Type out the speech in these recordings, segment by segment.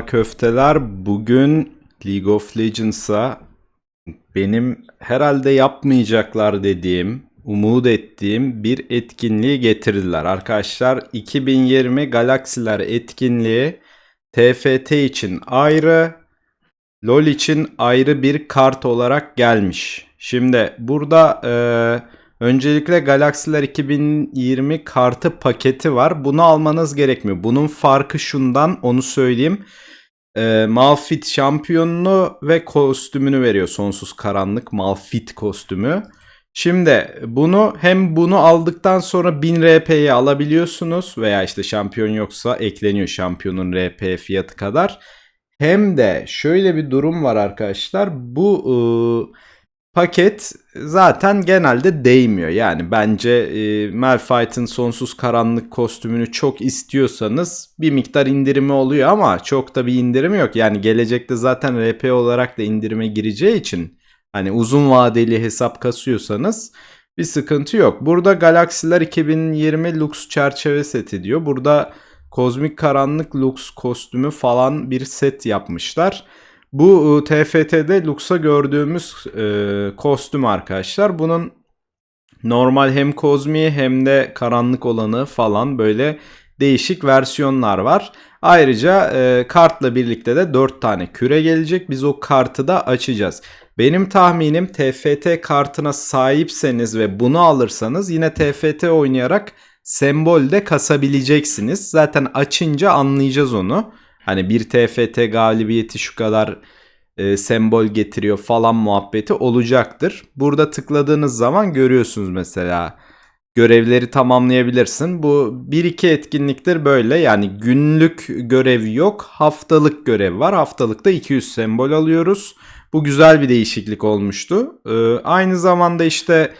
köfteler bugün League of Legends'a benim herhalde yapmayacaklar dediğim, umut ettiğim bir etkinliği getirdiler. Arkadaşlar 2020 Galaksiler etkinliği TFT için ayrı, LoL için ayrı bir kart olarak gelmiş. Şimdi burada e, öncelikle Galaksiler 2020 kartı paketi var. Bunu almanız gerekmiyor. Bunun farkı şundan onu söyleyeyim. E, Malphite şampiyonunu ve kostümünü veriyor. Sonsuz karanlık Malphite kostümü. Şimdi bunu hem bunu aldıktan sonra 1000 RP'yi alabiliyorsunuz veya işte şampiyon yoksa ekleniyor şampiyonun RP fiyatı kadar. Hem de şöyle bir durum var arkadaşlar. Bu ıı, paket zaten genelde değmiyor. Yani bence e, Malphite'ın sonsuz karanlık kostümünü çok istiyorsanız bir miktar indirimi oluyor ama çok da bir indirimi yok. Yani gelecekte zaten RP olarak da indirime gireceği için hani uzun vadeli hesap kasıyorsanız bir sıkıntı yok. Burada Galaksiler 2020 Lux çerçeve seti diyor. Burada Kozmik Karanlık Lux kostümü falan bir set yapmışlar. Bu e, TFT'de Lux'a gördüğümüz e, kostüm arkadaşlar. Bunun normal hem kozmiği hem de karanlık olanı falan böyle değişik versiyonlar var. Ayrıca e, kartla birlikte de 4 tane küre gelecek. Biz o kartı da açacağız. Benim tahminim TFT kartına sahipseniz ve bunu alırsanız yine TFT oynayarak sembol de kasabileceksiniz. Zaten açınca anlayacağız onu. Hani bir TFT galibiyeti şu kadar e, sembol getiriyor falan muhabbeti olacaktır. Burada tıkladığınız zaman görüyorsunuz mesela görevleri tamamlayabilirsin. Bu 1-2 etkinliktir böyle yani günlük görev yok haftalık görev var. Haftalıkta 200 sembol alıyoruz. Bu güzel bir değişiklik olmuştu. Ee, aynı zamanda işte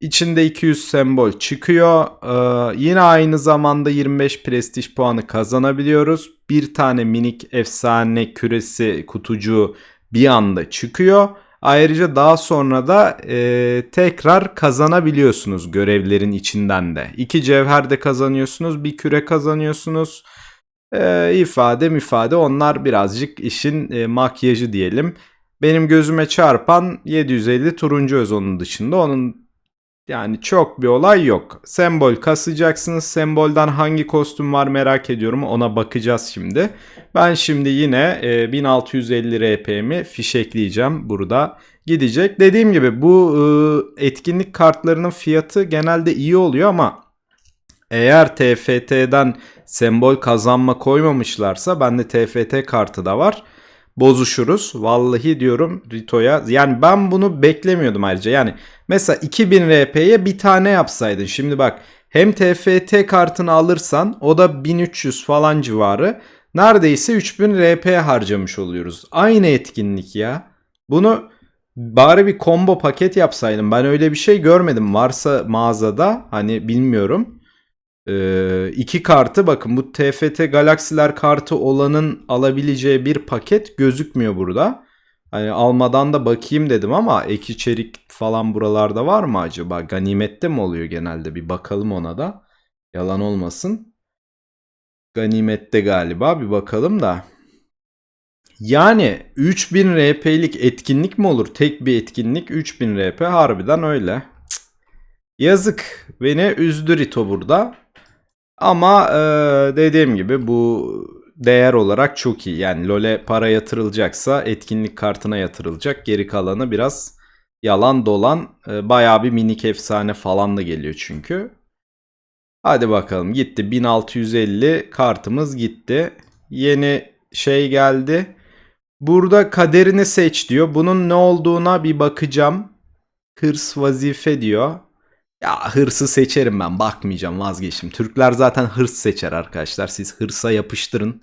içinde 200 sembol çıkıyor. Ee, yine aynı zamanda 25 prestij puanı kazanabiliyoruz. Bir tane minik efsane küresi kutucuğu bir anda çıkıyor. Ayrıca daha sonra da e, tekrar kazanabiliyorsunuz görevlerin içinden de. İki cevher de kazanıyorsunuz, bir küre kazanıyorsunuz. E, ifade ifade onlar birazcık işin e, makyajı diyelim. Benim gözüme çarpan 750 turuncu öz onun dışında. Onun yani çok bir olay yok. Sembol kasacaksınız. Sembolden hangi kostüm var merak ediyorum. Ona bakacağız şimdi. Ben şimdi yine e, 1650 RP'mi fişekleyeceğim burada. Gidecek. Dediğim gibi bu e, etkinlik kartlarının fiyatı genelde iyi oluyor ama eğer TFT'den sembol kazanma koymamışlarsa bende TFT kartı da var bozuşuruz. Vallahi diyorum Rito'ya. Yani ben bunu beklemiyordum ayrıca. Yani mesela 2000 RP'ye bir tane yapsaydın. Şimdi bak hem TFT kartını alırsan o da 1300 falan civarı. Neredeyse 3000 RP harcamış oluyoruz. Aynı etkinlik ya. Bunu bari bir combo paket yapsaydım. Ben öyle bir şey görmedim. Varsa mağazada hani bilmiyorum. Ee, iki kartı bakın bu TFT Galaksiler kartı olanın alabileceği bir paket gözükmüyor burada. Hani almadan da bakayım dedim ama ek içerik falan buralarda var mı acaba? Ganimette mi oluyor genelde? Bir bakalım ona da. Yalan olmasın. Ganimette galiba bir bakalım da. Yani 3000 RP'lik etkinlik mi olur? Tek bir etkinlik 3000 RP harbiden öyle. Cık. Yazık. Beni üzdü Rito burada. Ama e, dediğim gibi bu değer olarak çok iyi. Yani LoL'e para yatırılacaksa etkinlik kartına yatırılacak. Geri kalanı biraz yalan dolan. E, bayağı bir minik efsane falan da geliyor çünkü. Hadi bakalım gitti. 1650 kartımız gitti. Yeni şey geldi. Burada kaderini seç diyor. Bunun ne olduğuna bir bakacağım. Hırs vazife diyor. Ya hırsı seçerim ben bakmayacağım vazgeçtim. Türkler zaten hırs seçer arkadaşlar. Siz hırsa yapıştırın.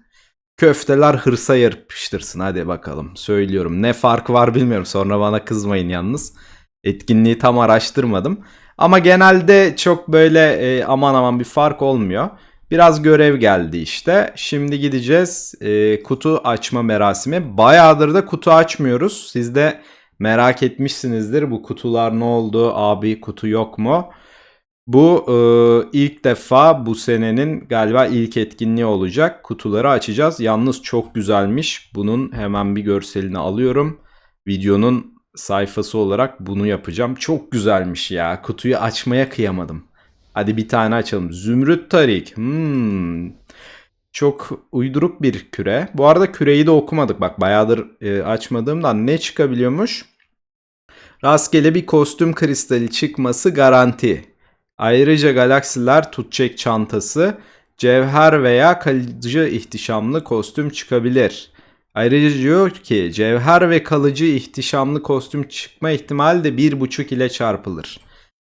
Köfteler hırsa yapıştırsın hadi bakalım. Söylüyorum ne fark var bilmiyorum sonra bana kızmayın yalnız. Etkinliği tam araştırmadım. Ama genelde çok böyle e, aman aman bir fark olmuyor. Biraz görev geldi işte. Şimdi gideceğiz e, kutu açma merasimi. Bayağıdır da kutu açmıyoruz. Siz de Merak etmişsinizdir bu kutular ne oldu abi kutu yok mu? Bu e, ilk defa bu senenin galiba ilk etkinliği olacak. Kutuları açacağız. Yalnız çok güzelmiş. Bunun hemen bir görselini alıyorum. Videonun sayfası olarak bunu yapacağım. Çok güzelmiş ya. Kutuyu açmaya kıyamadım. Hadi bir tane açalım. Zümrüt Tarik. Hmm. Çok uyduruk bir küre. Bu arada küreyi de okumadık. Bak bayağıdır e, açmadığımdan ne çıkabiliyormuş? Rastgele bir kostüm kristali çıkması garanti. Ayrıca galaksiler tutacak çantası, cevher veya kalıcı ihtişamlı kostüm çıkabilir. Ayrıca diyor ki cevher ve kalıcı ihtişamlı kostüm çıkma ihtimali de 1.5 ile çarpılır.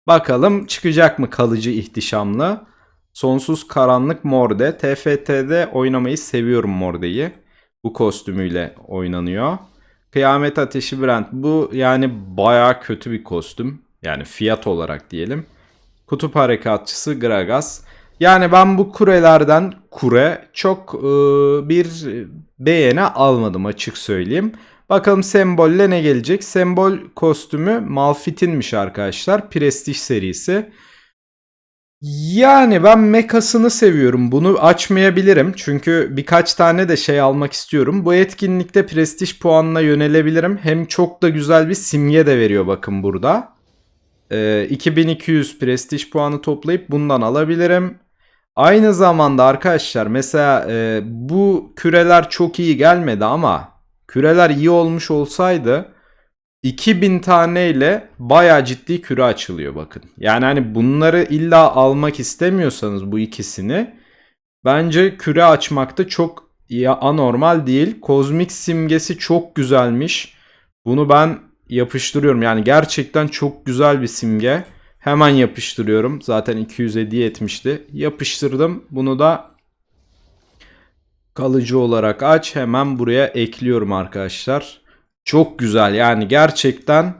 Bakalım çıkacak mı kalıcı ihtişamlı? Sonsuz karanlık morde. TFT'de oynamayı seviyorum mordeyi. Bu kostümüyle oynanıyor. Kıyamet Ateşi Brand. Bu yani baya kötü bir kostüm. Yani fiyat olarak diyelim. Kutup Harekatçısı Gragas. Yani ben bu kurelerden kure çok e, bir beğeni almadım açık söyleyeyim. Bakalım sembolle ne gelecek? Sembol kostümü Malfit'inmiş arkadaşlar. Prestij serisi. Yani ben mekasını seviyorum. Bunu açmayabilirim. Çünkü birkaç tane de şey almak istiyorum. Bu etkinlikte prestij puanına yönelebilirim. Hem çok da güzel bir simge de veriyor bakın burada. Ee, 2200 prestij puanı toplayıp bundan alabilirim. Aynı zamanda arkadaşlar mesela e, bu küreler çok iyi gelmedi ama küreler iyi olmuş olsaydı 2000 taneyle bayağı ciddi küre açılıyor bakın. Yani hani bunları illa almak istemiyorsanız bu ikisini bence küre açmakta çok ya anormal değil. Kozmik simgesi çok güzelmiş. Bunu ben yapıştırıyorum. Yani gerçekten çok güzel bir simge. Hemen yapıştırıyorum. Zaten 200 hediye etmişti. Yapıştırdım. Bunu da kalıcı olarak aç. Hemen buraya ekliyorum arkadaşlar. Çok güzel yani gerçekten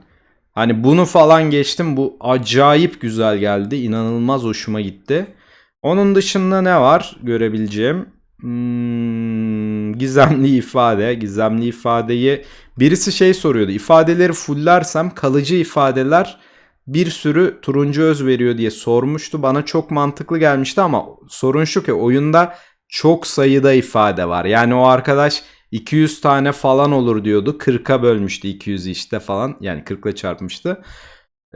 hani bunu falan geçtim bu acayip güzel geldi. İnanılmaz hoşuma gitti. Onun dışında ne var görebileceğim? Hmm, gizemli ifade. Gizemli ifadeyi birisi şey soruyordu. İfadeleri fullersem kalıcı ifadeler bir sürü turuncu öz veriyor diye sormuştu. Bana çok mantıklı gelmişti ama sorun şu ki oyunda çok sayıda ifade var. Yani o arkadaş 200 tane falan olur diyordu. 40'a bölmüştü 200'ü işte falan. Yani 40 ile çarpmıştı.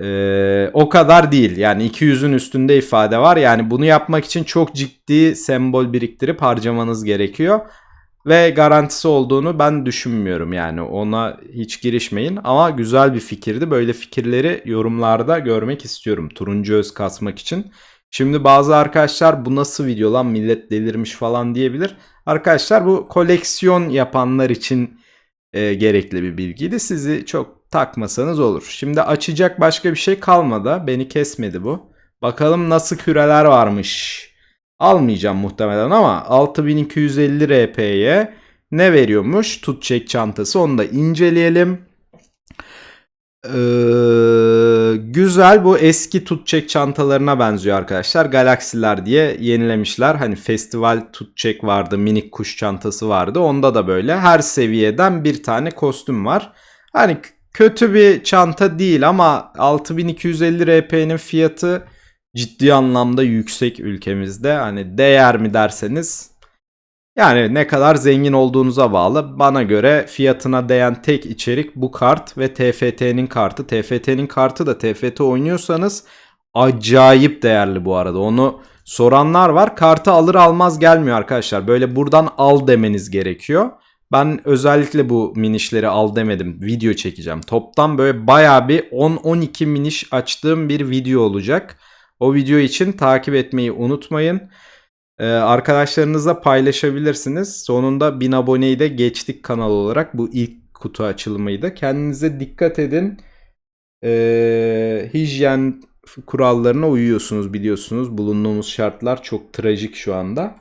Ee, o kadar değil. Yani 200'ün üstünde ifade var. Yani bunu yapmak için çok ciddi sembol biriktirip harcamanız gerekiyor. Ve garantisi olduğunu ben düşünmüyorum yani ona hiç girişmeyin ama güzel bir fikirdi. Böyle fikirleri yorumlarda görmek istiyorum turuncu öz kasmak için. Şimdi bazı arkadaşlar bu nasıl video lan millet delirmiş falan diyebilir. Arkadaşlar bu koleksiyon yapanlar için e, gerekli bir bilgiydi. Sizi çok takmasanız olur. Şimdi açacak başka bir şey kalmadı. Beni kesmedi bu. Bakalım nasıl küreler varmış. Almayacağım muhtemelen ama 6250 RP'ye ne veriyormuş? Tut çantası onu da inceleyelim. Ee, güzel bu eski tutçek çantalarına benziyor arkadaşlar. Galaksiler diye yenilemişler. Hani festival tutçek vardı, minik kuş çantası vardı. Onda da böyle her seviyeden bir tane kostüm var. Hani kötü bir çanta değil ama 6250 RP'nin fiyatı ciddi anlamda yüksek ülkemizde. Hani değer mi derseniz yani ne kadar zengin olduğunuza bağlı. Bana göre fiyatına değen tek içerik bu kart ve TFT'nin kartı. TFT'nin kartı da TFT oynuyorsanız acayip değerli bu arada. Onu soranlar var. Kartı alır almaz gelmiyor arkadaşlar. Böyle buradan al demeniz gerekiyor. Ben özellikle bu minişleri al demedim. Video çekeceğim. Toptan böyle baya bir 10-12 miniş açtığım bir video olacak. O video için takip etmeyi unutmayın. Ee, arkadaşlarınızla paylaşabilirsiniz. Sonunda 1000 aboneyi de geçtik kanal olarak. Bu ilk kutu açılımıydı. Kendinize dikkat edin. Ee, hijyen kurallarına uyuyorsunuz biliyorsunuz. Bulunduğumuz şartlar çok trajik şu anda.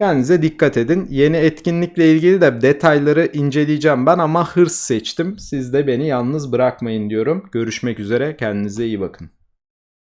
Kendinize dikkat edin. Yeni etkinlikle ilgili de detayları inceleyeceğim ben ama hırs seçtim. Siz de beni yalnız bırakmayın diyorum. Görüşmek üzere. Kendinize iyi bakın.